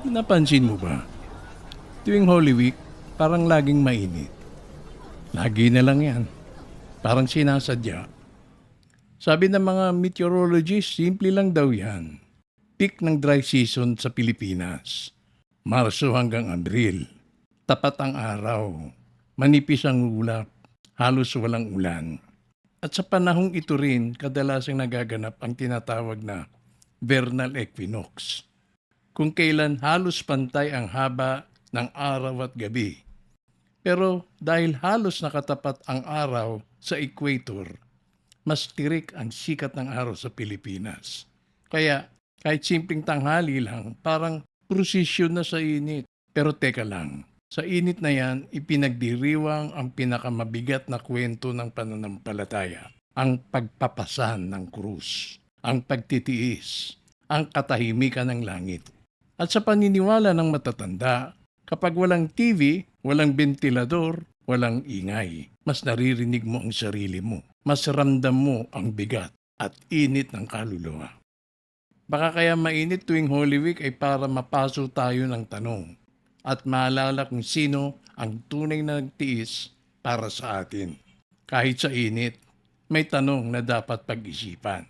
Napansin mo ba? Tuwing Holy Week, parang laging mainit. Lagi na lang yan. Parang sinasadya. Sabi ng mga meteorologists, simple lang daw yan. Peak ng dry season sa Pilipinas. Marso hanggang Abril. Tapat ang araw. Manipis ang ulap. Halos walang ulan. At sa panahong ito rin, kadalasang nagaganap ang tinatawag na vernal equinox. Kung kailan halos pantay ang haba ng araw at gabi. Pero dahil halos nakatapat ang araw sa equator, mas tirik ang sikat ng araw sa Pilipinas. Kaya kahit simpleng tanghali lang, parang prosesyon na sa init. Pero teka lang, sa init na yan, ipinagdiriwang ang pinakamabigat na kwento ng pananampalataya. Ang pagpapasan ng krus, ang pagtitiis, ang katahimikan ng langit. At sa paniniwala ng matatanda, kapag walang TV, walang ventilador, walang ingay, mas naririnig mo ang sarili mo. Mas ramdam mo ang bigat at init ng kaluluwa. Baka kaya mainit tuwing Holy Week ay para mapaso tayo ng tanong at maalala kung sino ang tunay na nagtiis para sa atin. Kahit sa init, may tanong na dapat pag-isipan.